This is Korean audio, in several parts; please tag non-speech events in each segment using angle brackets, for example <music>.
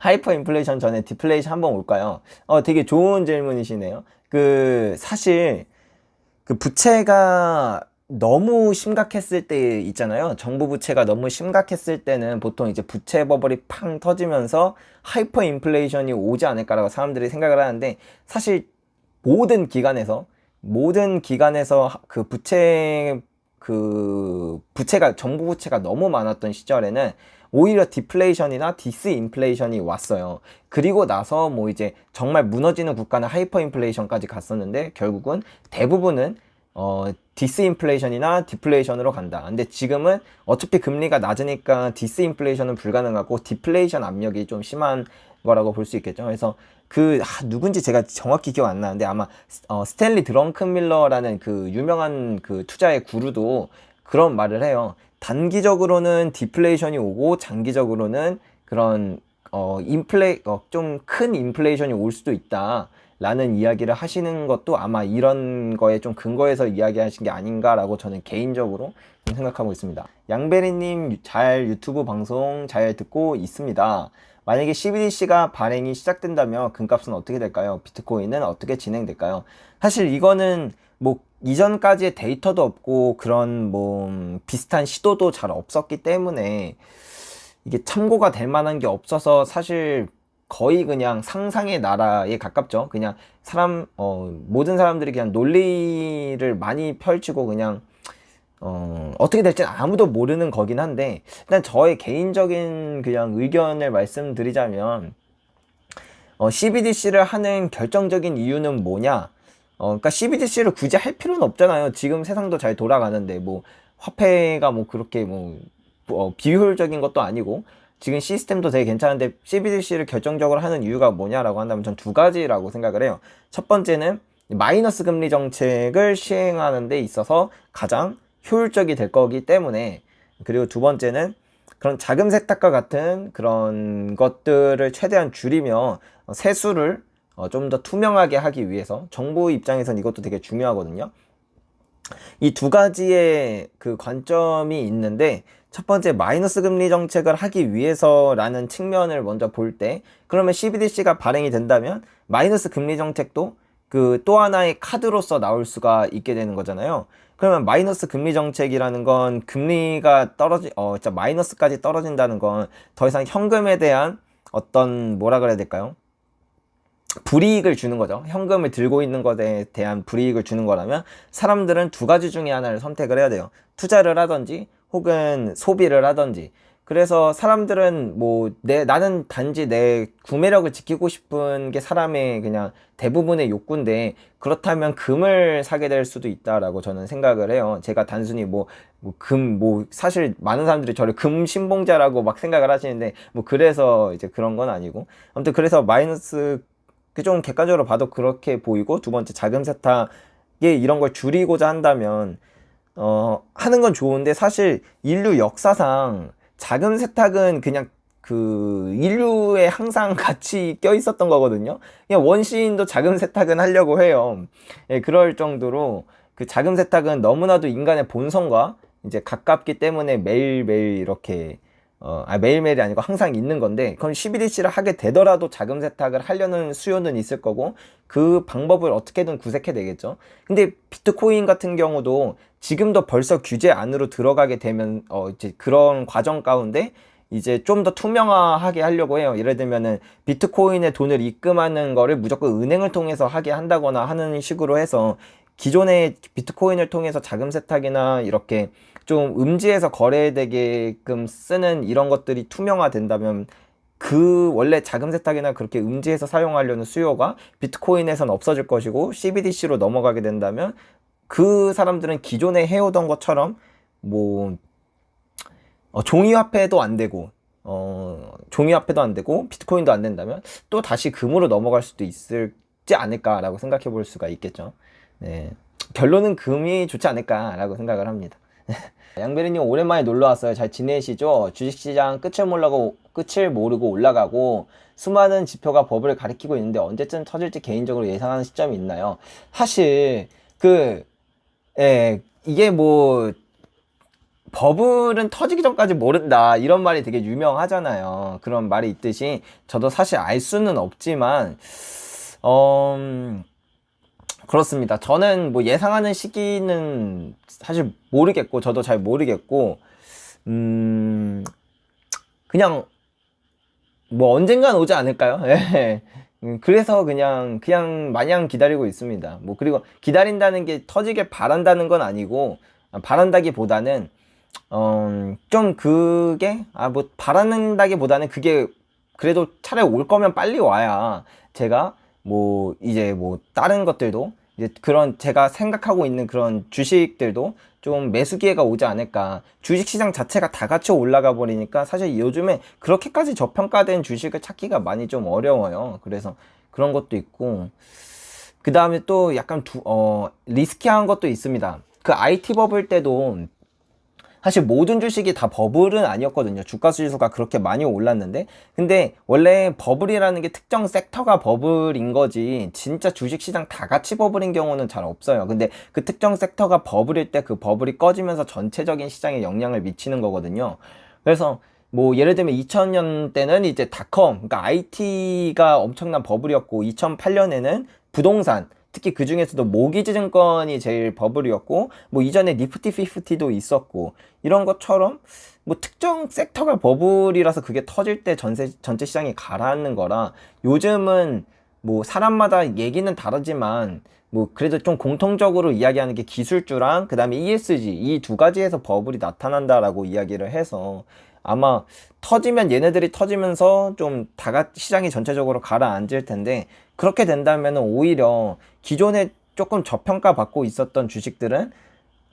하이퍼 인플레이션 전에 디플레이션 한번 올까요? 어, 되게 좋은 질문이시네요. 그, 사실, 그 부채가 너무 심각했을 때 있잖아요. 정부 부채가 너무 심각했을 때는 보통 이제 부채 버블이 팡 터지면서 하이퍼 인플레이션이 오지 않을까라고 사람들이 생각을 하는데 사실 모든 기관에서 모든 기관에서 하- 그 부채 그 부채가 정부 부채가 너무 많았던 시절에는 오히려 디플레이션이나 디스인플레이션이 왔어요. 그리고 나서 뭐 이제 정말 무너지는 국가는 하이퍼 인플레이션까지 갔었는데 결국은 대부분은 어 디스인플레이션이나 디플레이션으로 간다. 근데 지금은 어차피 금리가 낮으니까 디스인플레이션은 불가능하고 디플레이션 압력이 좀 심한 거라고 볼 수 있겠죠. 그래서 그 아, 누군지 제가 정확히 기억 안 나는데 아마 어, 스탠리 드렁큰밀러라는 그 유명한 그 투자의 구루도 그런 말을 해요. 단기적으로는 디플레이션이 오고 장기적으로는 그런 어 인플레 어, 좀 큰 인플레이션이 올 수도 있다. 라는 이야기를 하시는 것도 아마 이런 거에 좀 근거해서 이야기하신 게 아닌가라고 저는 개인적으로 좀 생각하고 있습니다. 양베리님 잘 유튜브 방송 잘 듣고 있습니다. 만약에 CBDC가 발행이 시작된다면 금값은 어떻게 될까요? 비트코인은 어떻게 진행될까요? 사실 이거는 뭐 이전까지의 데이터도 없고 그런 뭐 음, 비슷한 시도도 잘 없었기 때문에 이게 참고가 될 만한 게 없어서 사실 거의 그냥 상상의 나라에 가깝죠. 그냥 사람 어 모든 사람들이 그냥 논리를 많이 펼치고 그냥 어 어떻게 될지는 아무도 모르는 거긴 한데 일단 저의 개인적인 그냥 의견을 말씀드리자면 어 CBDC를 하는 결정적인 이유는 뭐냐? 어 그러니까 CBDC를 굳이 할 필요는 없잖아요. 지금 세상도 잘 돌아가는데 뭐 화폐가 뭐 그렇게 뭐 어, 비효율적인 것도 아니고 지금 시스템도 되게 괜찮은데 CBDC를 결정적으로 하는 이유가 뭐냐라고 한다면 전 두 가지라고 생각을 해요. 첫 번째는 마이너스 금리 정책을 시행하는 데 있어서 가장 효율적이 될 거기 때문에 그리고 두 번째는 그런 자금 세탁과 같은 그런 것들을 최대한 줄이며 어, 세수를 좀 더 투명하게 하기 위해서 정부 입장에선 이것도 되게 중요하거든요. 이 두 가지의 그 관점이 있는데 첫 번째 마이너스 금리 정책을 하기 위해서라는 측면을 먼저 볼 때 그러면 CBDC가 발행이 된다면 마이너스 금리 정책도 그 또 하나의 카드로서 나올 수가 있게 되는 거잖아요. 그러면 마이너스 금리 정책이라는 건 금리가 떨어지 어 진짜 마이너스까지 떨어진다는 건 더 이상 현금에 대한 어떤 뭐라 그래야 될까요? 불이익을 주는 거죠. 현금을 들고 있는 것에 대한 불이익을 주는 거라면 사람들은 두 가지 중에 하나를 선택을 해야 돼요. 투자를 하든지 혹은 소비를 하든지. 그래서 사람들은 뭐 내 나는 단지 내 구매력을 지키고 싶은 게 사람의 그냥 대부분의 욕구인데 그렇다면 금을 사게 될 수도 있다라고 저는 생각을 해요. 제가 단순히 뭐 금뭐 사실 많은 사람들이 저를 금 신봉자라고 막 생각을 하시는데 뭐 그래서 이제 그런 건 아니고 아무튼 그래서 마이너스 그 좀 객관적으로 봐도 그렇게 보이고 두 번째 자금 세탁에 이런 걸 줄이고자 한다면 어 하는 건 좋은데 사실 인류 역사상 자금 세탁은 그냥 그 인류에 항상 <laughs> 같이 껴 있었던 거거든요. 그냥 원시인도 자금 세탁은 하려고 해요. 예, 그럴 정도로 그 자금 세탁은 너무나도 인간의 본성과 이제 가깝기 때문에 매일매일 이렇게 어, 아, 매일매일이 아니고 항상 있는 건데, 그럼 CBDC를 하게 되더라도 자금 세탁을 하려는 수요는 있을 거고, 그 방법을 어떻게든 구색해 내겠죠. 근데 비트코인 같은 경우도 지금도 벌써 규제 안으로 들어가게 되면, 어, 이제 그런 과정 가운데 이제 좀 더 투명화하게 하려고 해요. 예를 들면은 비트코인에 돈을 입금하는 거를 무조건 은행을 통해서 하게 한다거나 하는 식으로 해서 기존의 비트코인을 통해서 자금 세탁이나 이렇게 좀 음지에서 거래되게끔 쓰는 이런 것들이 투명화된다면 그 원래 자금 세탁이나 그렇게 음지에서 사용하려는 수요가 비트코인에선 없어질 것이고 CBDC로 넘어가게 된다면 그 사람들은 기존에 해오던 것처럼 뭐 어, 종이화폐도 안 되고 어, 종이화폐도 안 되고 비트코인도 안 된다면 또 다시 금으로 넘어갈 수도 있을지 않을까라고 생각해 볼 수가 있겠죠. 네. 결론은 금이 좋지 않을까라고 생각을 합니다. <laughs> 양베리님 오랜만에 놀러 왔어요. 잘 지내시죠? 주식시장 끝을 모르고 끝을 모르고 올라가고 수많은 지표가 버블을 가리키고 있는데 언제쯤 터질지 개인적으로 예상하는 시점이 있나요? 사실 그 예, 이게 뭐 버블은 터지기 전까지 모른다 이런 말이 되게 유명하잖아요. 그런 말이 있듯이 저도 사실 알 수는 없지만 어 음, 그렇습니다. 저는 뭐 예상하는 시기는 사실 모르겠고 저도 잘 모르겠고 음 그냥 뭐 언젠간 오지 않을까요? <laughs> 예. 음, 그래서 그냥 그냥 마냥 기다리고 있습니다. 뭐 그리고 기다린다는 게 터지길 바란다는 건 아니고 아, 바란다기 보다는 어, 좀 그게 아 뭐 바란다기 보다는 그게 그래도 차라리 올 거면 빨리 와야 제가 뭐 이제 뭐 다른 것들도 이제 그런 제가 생각하고 있는 그런 주식들도 좀 매수 기회가 오지 않을까. 주식 시장 자체가 다 같이 올라가 버리니까 사실 요즘에 그렇게까지 저평가된 주식을 찾기가 많이 좀 어려워요. 그래서 그런 것도 있고. 그 다음에 또 약간 두, 어, 리스키한 것도 있습니다. 그 IT 버블 때도 사실 모든 주식이 다 버블은 아니었거든요. 주가 지수가 그렇게 많이 올랐는데. 근데 원래 버블이라는 게 특정 섹터가 버블인 거지. 진짜 주식 시장 다 같이 버블인 경우는 잘 없어요. 근데 그 특정 섹터가 버블일 때 그 버블이 꺼지면서 전체적인 시장에 영향을 미치는 거거든요. 그래서 뭐 예를 들면 2000년 때는 이제 닷컴, 그러니까 IT가 엄청난 버블이었고 2008년에는 부동산 특히 그 중에서도 모기지 증권이 제일 버블이었고 뭐 이전에 니프티 피프티도 있었고 이런 것처럼 뭐 특정 섹터가 버블이라서 그게 터질 때 전세 전체 시장이 가라앉는 거라 요즘은 뭐 사람마다 얘기는 다르지만 뭐 그래도 좀 공통적으로 이야기하는 게 기술주랑 그다음에 ESG 이 두 가지에서 버블이 나타난다라고 이야기를 해서 아마 터지면 얘네들이 터지면서 좀 다가 시장이 전체적으로 가라앉을 텐데 그렇게 된다면 오히려 기존에 조금 저평가 받고 있었던 주식들은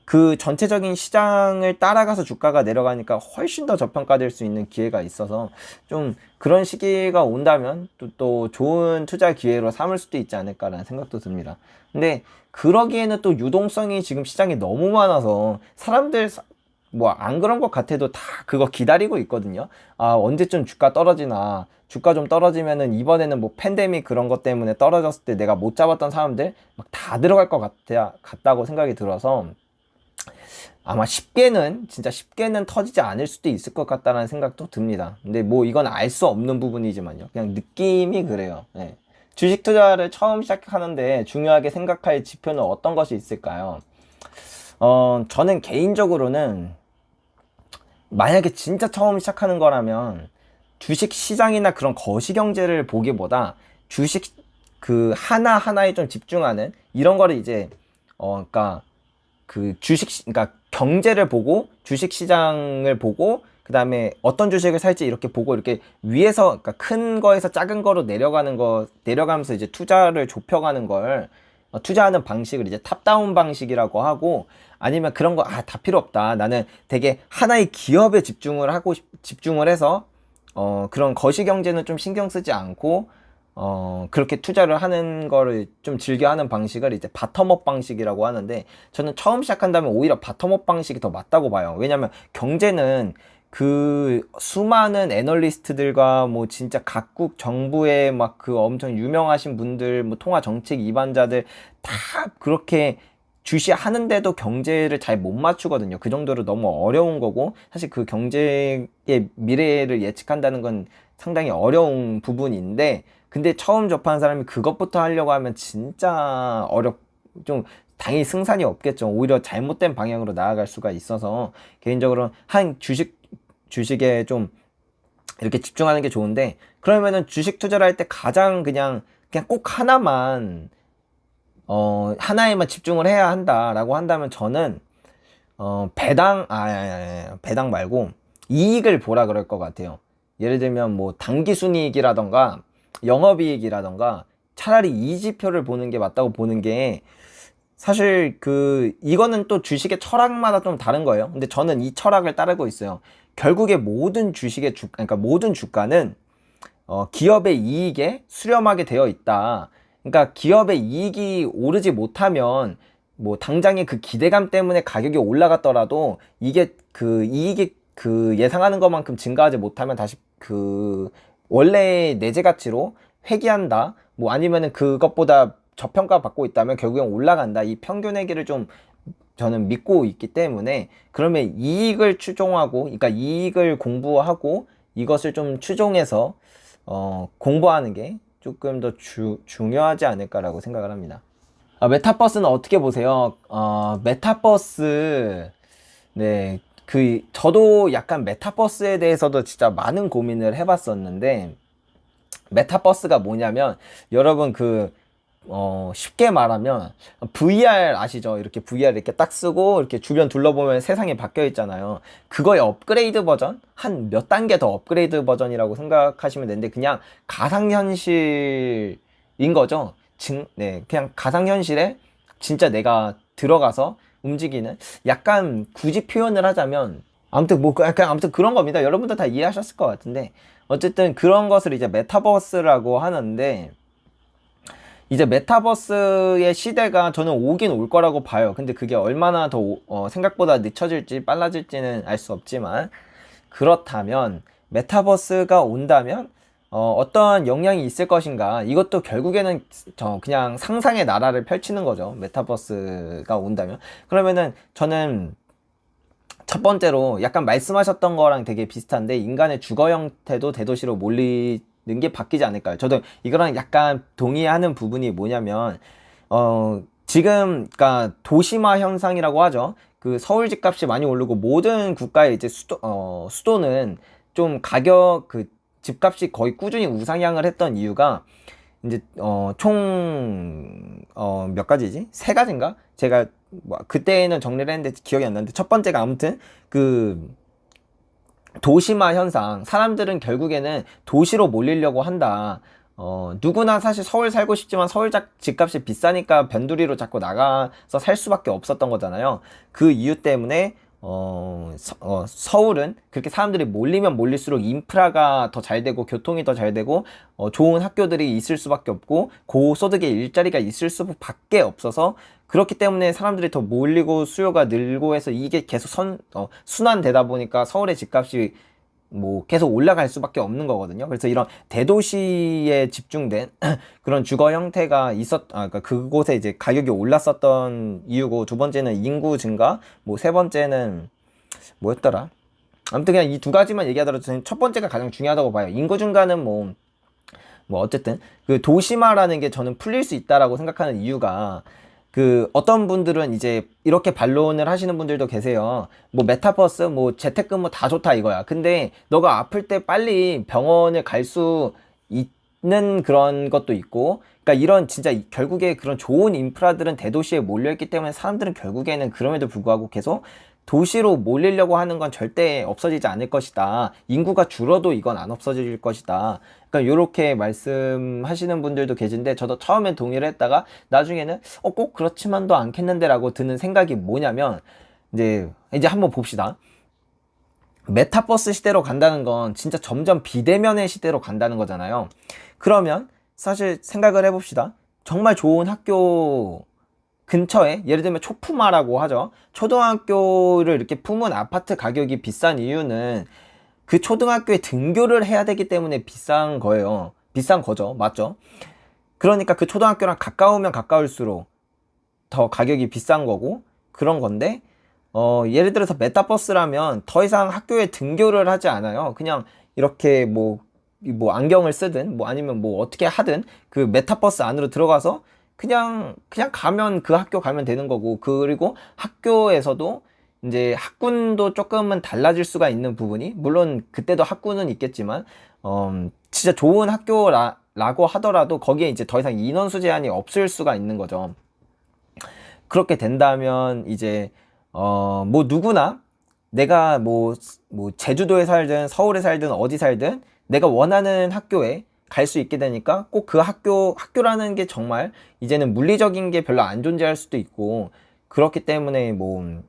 그 전체적인 시장을 따라가서 주가가 내려가니까 훨씬 더 저평가될 수 있는 기회가 있어서 좀 그런 시기가 온다면 또, 또 좋은 투자 기회로 삼을 수도 있지 않을까라는 생각도 듭니다. 근데 그러기에는 또 유동성이 지금 시장에 너무 많아서 사람들 뭐 안 그런 것 같아도 다 그거 기다리고 있거든요. 아 언제쯤 주가 떨어지나 주가 좀 떨어지면은 이번에는 뭐 팬데믹 그런 것 때문에 떨어졌을 때 내가 못 잡았던 사람들 막 다 들어갈 것 같아 같다고 생각이 들어서 아마 쉽게는 진짜 쉽게는 터지지 않을 수도 있을 것 같다는 생각도 듭니다. 근데 뭐 이건 알 수 없는 부분이지만요. 그냥 느낌이 그래요. 네. 주식 투자를 처음 시작하는데 중요하게 생각할 지표는 어떤 것이 있을까요? 어, 저는 개인적으로는 만약에 진짜 처음 시작하는 거라면 주식 시장이나 그런 거시 경제를 보기보다 주식 그 하나 하나에 좀 집중하는 이런 거를 이제 어 그러니까 그 주식 그러니까 경제를 보고 주식 시장을 보고 그 다음에 어떤 주식을 살지 이렇게 보고 이렇게 위에서 그러니까 큰 거에서 작은 거로 내려가는 거 내려가면서 이제 투자를 좁혀가는 걸 어, 투자하는 방식을 이제 탑다운 방식이라고 하고 아니면 그런 거 아 다 필요 없다. 나는 되게 하나의 기업에 집중을 하고 집중을 해서 어 그런 거시 경제는 좀 신경 쓰지 않고 어, 그렇게 투자를 하는 거를 좀 즐겨 하는 방식을 이제 바텀업 방식이라고 하는데 저는 처음 시작한다면 오히려 바텀업 방식이 더 맞다고 봐요. 왜냐면 경제는 그 수많은 애널리스트들과 뭐 진짜 각국 정부의 막 그 엄청 유명하신 분들 뭐 통화 정책 이반자들 다 그렇게 주시하는데도 경제를 잘 못 맞추거든요. 그 정도로 너무 어려운 거고 사실 그 경제의 미래를 예측한다는 건 상당히 어려운 부분인데 근데 처음 접하는 사람이 그것부터 하려고 하면 진짜 어렵 좀 당연히 승산이 없겠죠. 오히려 잘못된 방향으로 나아갈 수가 있어서 개인적으로 한 주식 주식에 좀 이렇게 집중하는 게 좋은데 그러면은 주식 투자를 할 때 가장 그냥 그냥 꼭 하나만 어 하나에만 집중을 해야 한다라고 한다면 저는 어 배당 아, 배당 말고 이익을 보라 그럴 것 같아요. 예를 들면 뭐 단기 순이익이라던가 영업이익이라던가 차라리 이 지표를 보는 게 맞다고 보는 게 사실 그 이거는 또 주식의 철학마다 좀 다른 거예요. 근데 저는 이 철학을 따르고 있어요. 결국에 모든 주식의 주 그러니까 모든 주가는 어, 기업의 이익에 수렴하게 되어 있다. 그러니까 기업의 이익이 오르지 못하면 뭐 당장의 그 기대감 때문에 가격이 올라갔더라도 이게 그 이익이 그 예상하는 것만큼 증가하지 못하면 다시 그 원래 내재 가치로 회귀한다. 뭐 아니면은 그것보다 저평가 받고 있다면 결국엔 올라간다. 이 평균 회계를 좀 저는 믿고 있기 때문에 그러면 이익을 추종하고 그러니까 이익을 공부하고 이것을 좀 추종해서 어, 공부하는 게 조금 더 주, 중요하지 않을까라고 생각을 합니다. 아, 메타버스는 어떻게 보세요? 어, 메타버스 네, 그 저도 약간 메타버스에 대해서도 진짜 많은 고민을 해봤었는데 메타버스가 뭐냐면 여러분 그 어, 쉽게 말하면 VR 아시죠? 이렇게 VR 이렇게 딱 쓰고 이렇게 주변 둘러보면 세상이 바뀌어 있잖아요. 그거의 업그레이드 버전? 한 몇 단계 더 업그레이드 버전이라고 생각하시면 되는데 그냥 가상현실인 거죠. 증, 네, 그냥 가상현실에 진짜 내가 들어가서 움직이는 약간 굳이 표현을 하자면 아무튼 뭐 그냥 아무튼 그런 겁니다. 여러분도 다 이해하셨을 것 같은데 어쨌든 그런 것을 이제 메타버스라고 하는데 이제 메타버스의 시대가 저는 오긴 올 거라고 봐요. 근데 그게 얼마나 더 오- 어, 생각보다 늦춰질지 빨라질지는 알 수 없지만 그렇다면 메타버스가 온다면 어, 어떠한 영향이 있을 것인가? 이것도 결국에는 저 그냥 상상의 나라를 펼치는 거죠. 메타버스가 온다면. 그러면은 저는 첫 번째로 약간 말씀하셨던 거랑 되게 비슷한데 인간의 주거 형태도 대도시로 몰리 는 게 바뀌지 않을까요? 저도 이거랑 약간 동의하는 부분이 뭐냐면 어 지금 그러니까 도시화 현상이라고 하죠. 그 서울 집값이 많이 오르고 모든 국가의 이제 수도 어 수도는 좀 가격 그 집값이 거의 꾸준히 우상향을 했던 이유가 이제 어 총 어 몇 가지지? 세 가지인가? 제가 뭐 그때는 정리를 했는데 기억이 안 나는데 첫 번째가 아무튼 그 도시화 현상 사람들은 결국에는 도시로 몰리려고 한다. 어, 누구나 사실 서울 살고 싶지만 서울 자- 집값이 비싸니까 변두리로 자꾸 나가서 살 수밖에 없었던 거잖아요. 그 이유 때문에 어, 서, 울은 그렇게 사람들이 몰리면 몰릴수록 인프라가 더 잘 되고 교통이 더 잘 되고 어, 좋은 학교들이 있을 수밖에 없고 고소득의 일자리가 있을 수밖에 없어서 그렇기 때문에 사람들이 더 몰리고 수요가 늘고 해서 이게 계속 선, 어, 순환되다 보니까 서울의 집값이 뭐 계속 올라갈 수밖에 없는 거거든요. 그래서 이런 대도시에 집중된 <clears throat> 그런 주거 형태가 있었, 아, 그러니까 그곳에 이제 가격이 올랐었던 이유고 두 번째는 인구 증가, 뭐 세 번째는 뭐였더라? 아무튼 그냥 이 두 가지만 얘기하더라도 저는 첫 번째가 가장 중요하다고 봐요. 인구 증가는 뭐, 뭐 어쨌든 그 도시화라는 게 저는 풀릴 수 있다라고 생각하는 이유가 그 어떤 분들은 이제 이렇게 반론을 하시는 분들도 계세요. 뭐 메타버스, 뭐 재택근무 다 좋다 이거야. 근데 너가 아플 때 빨리 병원을 갈 수 있는 그런 것도 있고, 그러니까 이런 진짜 이- 결국에 그런 좋은 인프라들은 대도시에 몰려있기 때문에 사람들은 결국에는 그럼에도 불구하고 계속 도시로 몰리려고 하는 건 절대 없어지지 않을 것이다. 인구가 줄어도 이건 안 없어질 것이다. 그러니까 이렇게 말씀하시는 분들도 계신데 저도 처음엔 동의를 했다가 나중에는 어 꼭 그렇지만도 않겠는데라고 드는 생각이 뭐냐면 이제 이제 한번 봅시다. 메타버스 시대로 간다는 건 진짜 점점 비대면의 시대로 간다는 거잖아요. 그러면 사실 생각을 해봅시다. 정말 좋은 학교 근처에 예를 들면 초품화라고 하죠. 초등학교를 이렇게 품은 아파트 가격이 비싼 이유는 그 초등학교에 등교를 해야 되기 때문에 비싼 거예요. 비싼 거죠. 맞죠? 그러니까 그 초등학교랑 가까우면 가까울수록 더 가격이 비싼 거고 그런 건데 어, 예를 들어서 메타버스라면 더 이상 학교에 등교를 하지 않아요. 그냥 이렇게 뭐, 이뭐 안경을 쓰든 뭐 아니면 뭐 어떻게 하든 그 메타버스 안으로 들어가서 그냥, 그냥 가면 그 학교 가면 되는 거고 그리고 학교에서도 이제 학군도 조금은 달라질 수가 있는 부분이 물론 그때도 학군은 있겠지만 어, 진짜 좋은 학교라고 하더라도 거기에 이제 더 이상 인원수 제한이 없을 수가 있는 거죠. 그렇게 된다면 이제 어 뭐 누구나 내가 뭐 뭐 제주도에 살든 서울에 살든 어디 살든 내가 원하는 학교에 갈 수 있게 되니까 꼭 그 학교 학교라는 게 정말 이제는 물리적인 게 별로 안 존재할 수도 있고 그렇기 때문에 뭐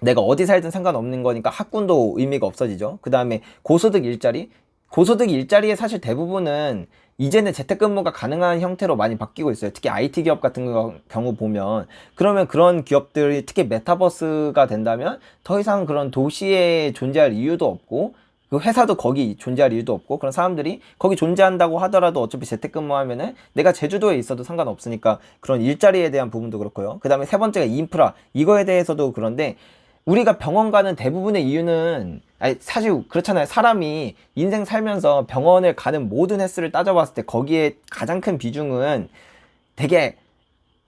내가 어디 살든 상관없는 거니까 학군도 의미가 없어지죠. 그 다음에 고소득 일자리. 고소득 일자리의 사실 대부분은 이제는 재택근무가 가능한 형태로 많이 바뀌고 있어요. 특히 IT 기업 같은 거- 경우 보면. 그러면 그런 기업들이 특히 메타버스가 된다면 더 이상 그런 도시에 존재할 이유도 없고 그 회사도 거기 존재할 이유도 없고 그런 사람들이 거기 존재한다고 하더라도 어차피 재택근무하면은 내가 제주도에 있어도 상관없으니까 그런 일자리에 대한 부분도 그렇고요. 그 다음에 세 번째가 인프라 이거에 대해서도 그런데 우리가 병원 가는 대부분의 이유는 아니 사실 그렇잖아요. 사람이 인생 살면서 병원을 가는 모든 횟수를 따져봤을 때 거기에 가장 큰 비중은 되게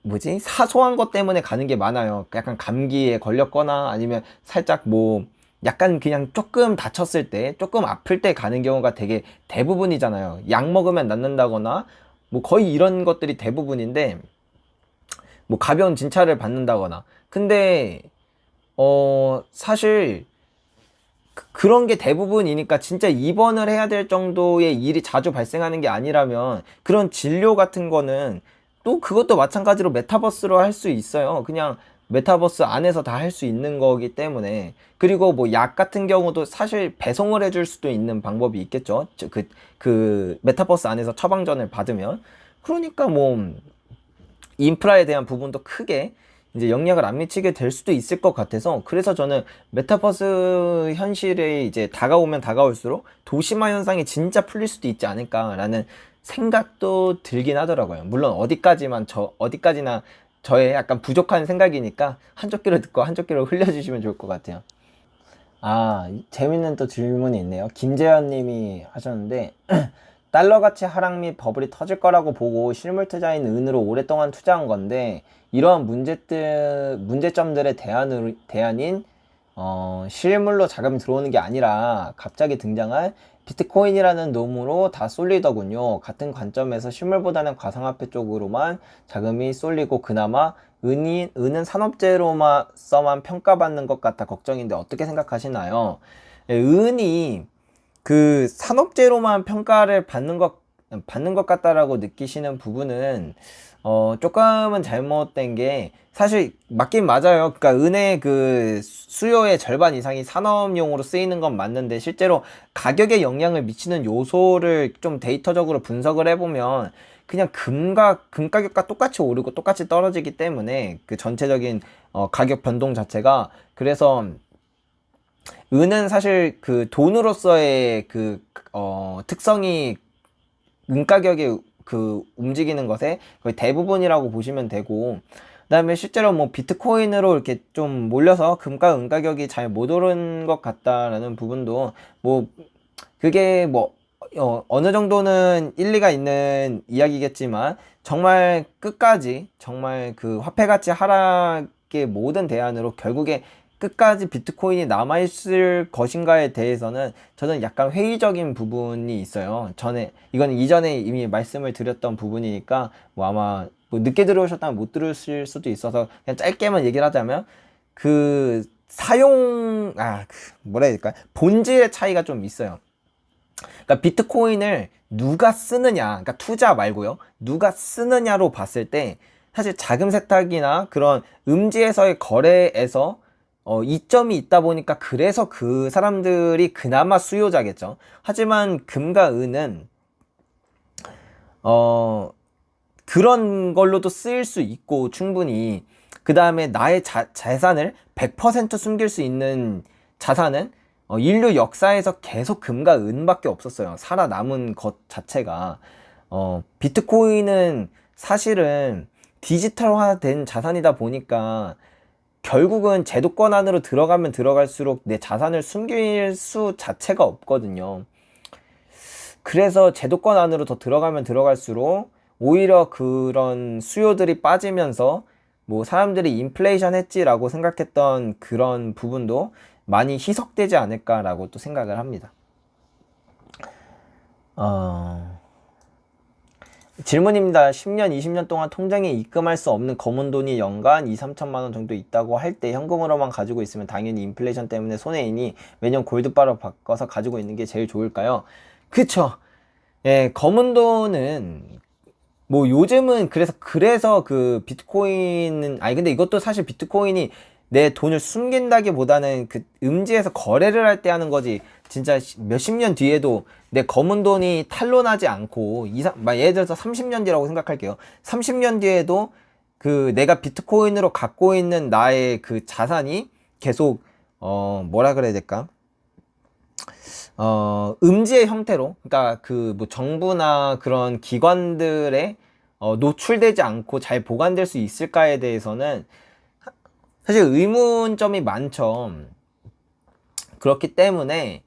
뭐지 사소한 것 때문에 가는 게 많아요. 약간 감기에 걸렸거나 아니면 살짝 뭐 약간 그냥 조금 다쳤을 때 조금 아플 때 가는 경우가 되게 대부분이잖아요. 약 먹으면 낫는다거나 뭐 거의 이런 것들이 대부분인데 뭐 가벼운 진찰을 받는다거나 근데 어 사실 그- 그런 게 대부분이니까 진짜 입원을 해야 될 정도의 일이 자주 발생하는 게 아니라면 그런 진료 같은 거는 또 그것도 마찬가지로 메타버스로 할 수 있어요. 그냥 메타버스 안에서 다 할 수 있는 거기 때문에 그리고 뭐 약 같은 경우도 사실 배송을 해줄 수도 있는 방법이 있겠죠. 저 그, 그 메타버스 안에서 처방전을 받으면 그러니까 뭐 인프라에 대한 부분도 크게 이제 영향을 안 미치게 될 수도 있을 것 같아서 그래서 저는 메타버스 현실에 이제 다가오면 다가올수록 도시화 현상이 진짜 풀릴 수도 있지 않을까라는 생각도 들긴 하더라고요. 물론 어디까지만 저 어디까지나 저의 약간 부족한 생각이니까 한쪽 귀로 듣고 한쪽 귀로 흘려주시면 좋을 것 같아요. 아, 재밌는 또 질문이 있네요. 김재현 님이 하셨는데, <clears throat> 달러 가치 하락 및 버블이 터질 거라고 보고 실물 투자인 은으로 오랫동안 투자한 건데, 이러한 문제들, 문제점들의 대안으로, 대안인, 어, 실물로 자금이 들어오는 게 아니라 갑자기 등장한 비트코인이라는 놈으로 다 쏠리더군요. 같은 관점에서 실물보다는 가상화폐 쪽으로만 자금이 쏠리고 그나마 은이, 은은 산업재로만 써만 평가받는 것 같아 걱정인데 어떻게 생각하시나요? 예, 은이 그 산업재로만 평가를 받는 것, 받는 것 같다라고 느끼시는 부분은 어, 조금은 잘못된 게 사실 맞긴 맞아요. 그러니까 은의 그 수요의 절반 이상이 산업용으로 쓰이는 건 맞는데 실제로 가격에 영향을 미치는 요소를 좀 데이터적으로 분석을 해보면 그냥 금과 금 가격과 똑같이 오르고 똑같이 떨어지기 때문에 그 전체적인 어, 가격 변동 자체가 그래서 은은 사실 그 돈으로서의 그 어, 특성이 은 가격이 그 움직이는 것에 거의 대부분이라고 보시면 되고 그다음에 실제로 뭐 비트코인으로 이렇게 좀 몰려서 금과 은 가격이 잘 못 오른 것 같다라는 부분도 뭐 그게 뭐 어, 어느 정도는 일리가 있는 이야기겠지만 정말 끝까지 정말 그 화폐 가치 하락의 모든 대안으로 결국에 끝까지 비트코인이 남아있을 것인가에 대해서는 저는 약간 회의적인 부분이 있어요. 전에, 이건 이전에 이미 말씀을 드렸던 부분이니까 뭐 아마 뭐 늦게 들어오셨다면 못 들으실 수도 있어서 그냥 짧게만 얘기를 하자면 그 사용, 아, 그 뭐라 해야 될까? 본질의 차이가 좀 있어요. 그러니까 비트코인을 누가 쓰느냐, 그러니까 투자 말고요. 누가 쓰느냐로 봤을 때 사실 자금 세탁이나 그런 음지에서의 거래에서 어, 이점이 있다 보니까 그래서 그 사람들이 그나마 수요자겠죠. 하지만 금과 은은 어, 그런 걸로도 쓰일 수 있고 충분히 그 다음에 나의 자, 재산을 100% 숨길 수 있는 자산은 어, 인류 역사에서 계속 금과 은밖에 없었어요. 살아남은 것 자체가 어, 비트코인은 사실은 디지털화된 자산이다 보니까 결국은 제도권 안으로 들어가면 들어갈수록 내 자산을 숨길 수 자체가 없거든요. 그래서 제도권 안으로 더 들어가면 들어갈수록 오히려 그런 수요들이 빠지면서 뭐 사람들이 인플레이션 했지라고 생각했던 그런 부분도 많이 희석되지 않을까라고 또 생각을 합니다. 어... 질문입니다. 10년, 20년 동안 통장에 입금할 수 없는 검은 돈이 연간 2, 3천만 원 정도 있다고 할 때 현금으로만 가지고 있으면 당연히 인플레이션 때문에 손해이니 매년 골드바로 바꿔서 가지고 있는 게 제일 좋을까요? 그쵸. 예, 검은 돈은 뭐 요즘은 그래서 그래서 그 비트코인은 아니 근데 이것도 사실 비트코인이 내 돈을 숨긴다기보다는 그 음지에서 거래를 할 때 하는 거지 진짜 몇십 년 뒤에도 내 검은 돈이 탄로나지 않고 이상 막 예를 들어서 30년 뒤라고 생각할게요. 30년 뒤에도 그 내가 비트코인으로 갖고 있는 나의 그 자산이 계속 어 뭐라 그래야 될까? 어, 음지의 형태로, 그러니까 그 뭐 정부나 그런 기관들의 어, 노출되지 않고 잘 보관될 수 있을까에 대해서는 사실 의문점이 많죠. 그렇기 때문에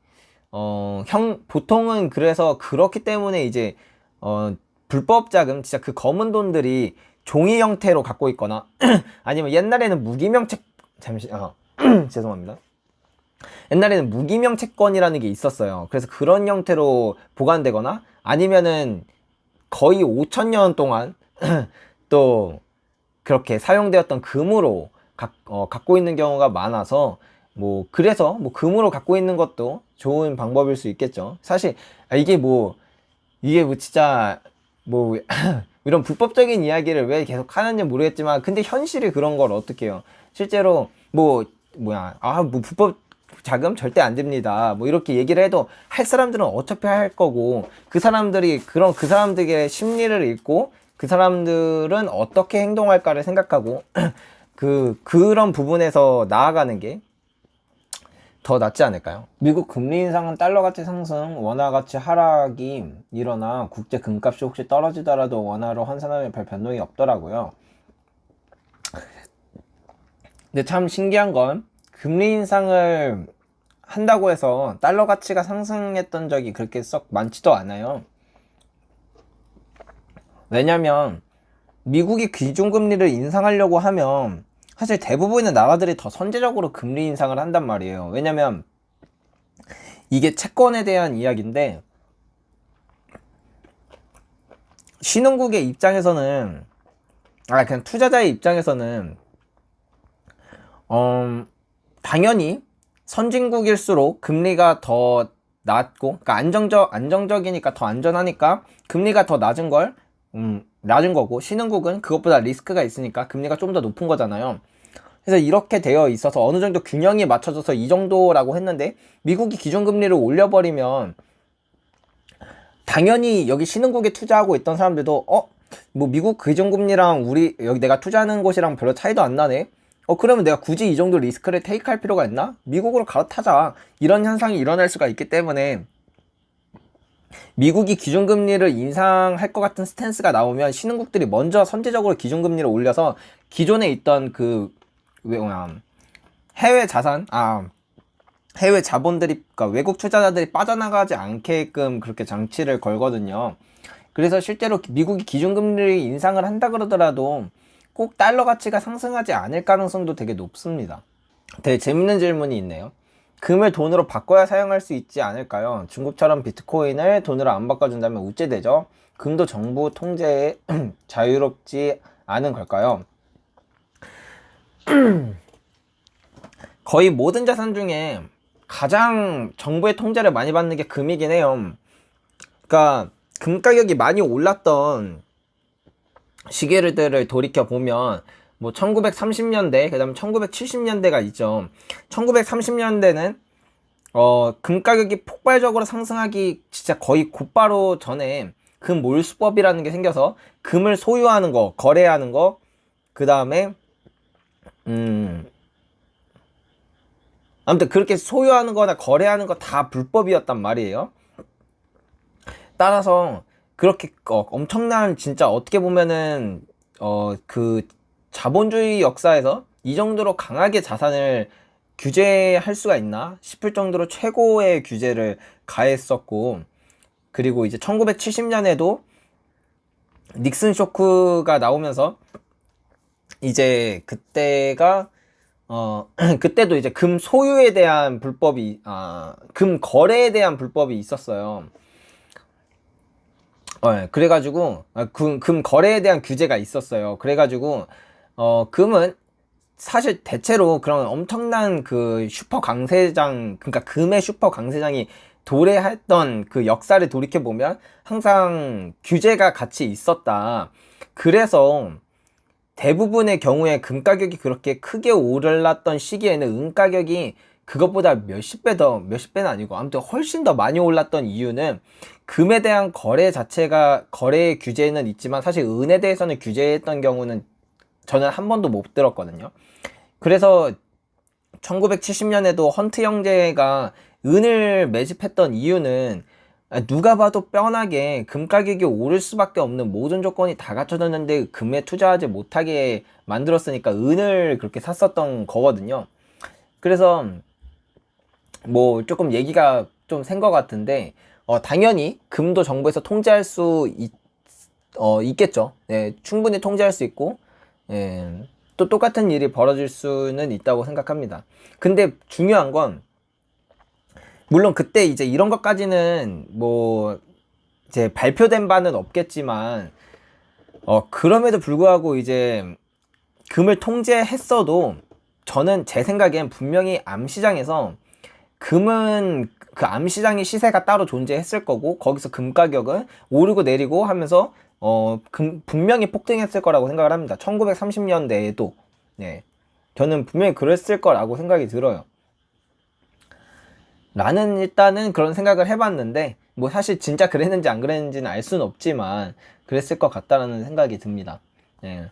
어, 형 보통은 그래서 그렇기 때문에 이제 어, 불법 자금 진짜 그 검은 돈들이 종이 형태로 갖고 있거나 <clears throat> 아니면 옛날에는 무기명 채 잠시 어, <clears throat> 죄송합니다. 옛날에는 무기명 채권이라는 게 있었어요. 그래서 그런 형태로 보관되거나 아니면은 거의 5천 년 동안 <clears throat> 또 그렇게 사용되었던 금으로 가, 어, 갖고 있는 경우가 많아서 뭐 그래서 뭐 금으로 갖고 있는 것도 좋은 방법일 수 있겠죠. 사실 아, 이게 뭐 이게 뭐 진짜 뭐 <laughs> 이런 불법적인 이야기를 왜 계속 하는지 모르겠지만 근데 현실이 그런 걸 어떻게 해요? 실제로 뭐 뭐야 아 뭐 불법 자금 절대 안 됩니다. 뭐 이렇게 얘기를 해도 할 사람들은 어차피 할 거고 그 사람들이 그런 그 사람들의 심리를 읽고 그 사람들은 어떻게 행동할까를 생각하고 <clears throat> 그 그런 부분에서 나아가는 게 더 낫지 않을까요? 미국 금리 인상은 달러 가치 상승, 원화 가치 하락이 일어나 국제 금값이 혹시 떨어지더라도 원화로 환산하면 별 변동이 없더라고요. 근데 참 신기한 건 금리 인상을 한다고 해서 달러 가치가 상승했던 적이 그렇게 썩 많지도 않아요. 왜냐면 미국이 기준금리를 인상하려고 하면 사실 대부분의 나라들이 더 선제적으로 금리 인상을 한단 말이에요. 왜냐면 이게 채권에 대한 이야기인데 신흥국의 입장에서는 아 그냥 투자자의 입장에서는 음, 당연히 선진국일수록 금리가 더 낮고, 그러니까 안정적, 안정적이니까 더 안전하니까 금리가 더 낮은 걸, 음, 낮은 거고, 신흥국은 그것보다 리스크가 있으니까 금리가 좀 더 높은 거잖아요. 그래서 이렇게 되어 있어서 어느 정도 균형이 맞춰져서 이 정도라고 했는데, 미국이 기준금리를 올려버리면, 당연히 여기 신흥국에 투자하고 있던 사람들도, 어? 뭐 미국 기준금리랑 우리, 여기 내가 투자하는 곳이랑 별로 차이도 안 나네? 어 그러면 내가 굳이 이 정도 리스크를 테이크할 필요가 있나? 미국으로 갈아타자 이런 현상이 일어날 수가 있기 때문에 미국이 기준금리를 인상할 것 같은 스탠스가 나오면 신흥국들이 먼저 선제적으로 기준금리를 올려서 기존에 있던 그 해외 자산 아 해외 자본들이 그러니까 외국 투자자들이 빠져나가지 않게끔 그렇게 장치를 걸거든요. 그래서 실제로 미국이 기준금리를 인상을 한다 그러더라도 꼭 달러 가치가 상승하지 않을 가능성도 되게 높습니다. 되게 재밌는 질문이 있네요. 금을 돈으로 바꿔야 사용할 수 있지 않을까요? 중국처럼 비트코인을 돈으로 안 바꿔준다면 우째되죠? 금도 정부 통제에 <clears throat> 자유롭지 않은 걸까요? <clears throat> 거의 모든 자산 중에 가장 정부의 통제를 많이 받는 게 금이긴 해요. 그러니까 금 가격이 많이 올랐던 시계를 돌이켜 보면 뭐 1930년대 그다음에 1970년대가 있죠. 1930년대는 어, 금 가격이 폭발적으로 상승하기 진짜 거의 곧바로 전에 금 몰수법이라는 게 생겨서 금을 소유하는 거, 거래하는 거, 그 다음에 음 아무튼 그렇게 소유하는 거나 거래하는 거 다 불법이었단 말이에요. 따라서 그렇게 어, 엄청난 진짜 어떻게 보면은 어 그 자본주의 역사에서 이 정도로 강하게 자산을 규제할 수가 있나 싶을 정도로 최고의 규제를 가했었고 그리고 이제 1970년에도 닉슨 쇼크가 나오면서 이제 그때가 어 <clears throat> 그때도 이제 금 소유에 대한 불법이 아 금 거래에 대한 불법이 있었어요. 어, 그래가지고 아, 금, 금 거래에 대한 규제가 있었어요. 그래가지고 어, 금은 사실 대체로 그런 엄청난 그 슈퍼 강세장 그러니까 금의 슈퍼 강세장이 도래했던 그 역사를 돌이켜 보면 항상 규제가 같이 있었다. 그래서 대부분의 경우에 금 가격이 그렇게 크게 오르렀던 시기에는 은 가격이 그것보다 몇십 배 더, 몇십 배는 아니고, 아무튼 훨씬 더 많이 올랐던 이유는 금에 대한 거래 자체가, 거래 규제는 있지만 사실 은에 대해서는 규제했던 경우는 저는 한 번도 못 들었거든요. 그래서 1970년에도 헌트 형제가 은을 매집했던 이유는 아, 누가 봐도 뻔하게 금 가격이 오를 수밖에 없는 모든 조건이 다 갖춰졌는데 금에 투자하지 못하게 만들었으니까 은을 그렇게 샀었던 거거든요. 그래서 뭐 조금 얘기가 좀 센 것 같은데 어, 당연히 금도 정부에서 통제할 수 있, 어, 있겠죠. 예, 충분히 통제할 수 있고 예, 또 똑같은 일이 벌어질 수는 있다고 생각합니다. 근데 중요한 건 물론 그때 이제 이런 것까지는 뭐 이제 발표된 바는 없겠지만 어 그럼에도 불구하고 이제 금을 통제했어도 저는 제 생각엔 분명히 암 시장에서 금은 그 암 시장의 시세가 따로 존재했을 거고 거기서 금 가격은 오르고 내리고 하면서 어 금 분명히 폭등했을 거라고 생각을 합니다. 1930년대에도 네 저는 분명히 그랬을 거라고 생각이 들어요. 나는 일단은 그런 생각을 해봤는데 뭐 사실 진짜 그랬는지 안 그랬는지는 알 수는 없지만 그랬을 것 같다라는 생각이 듭니다. 예.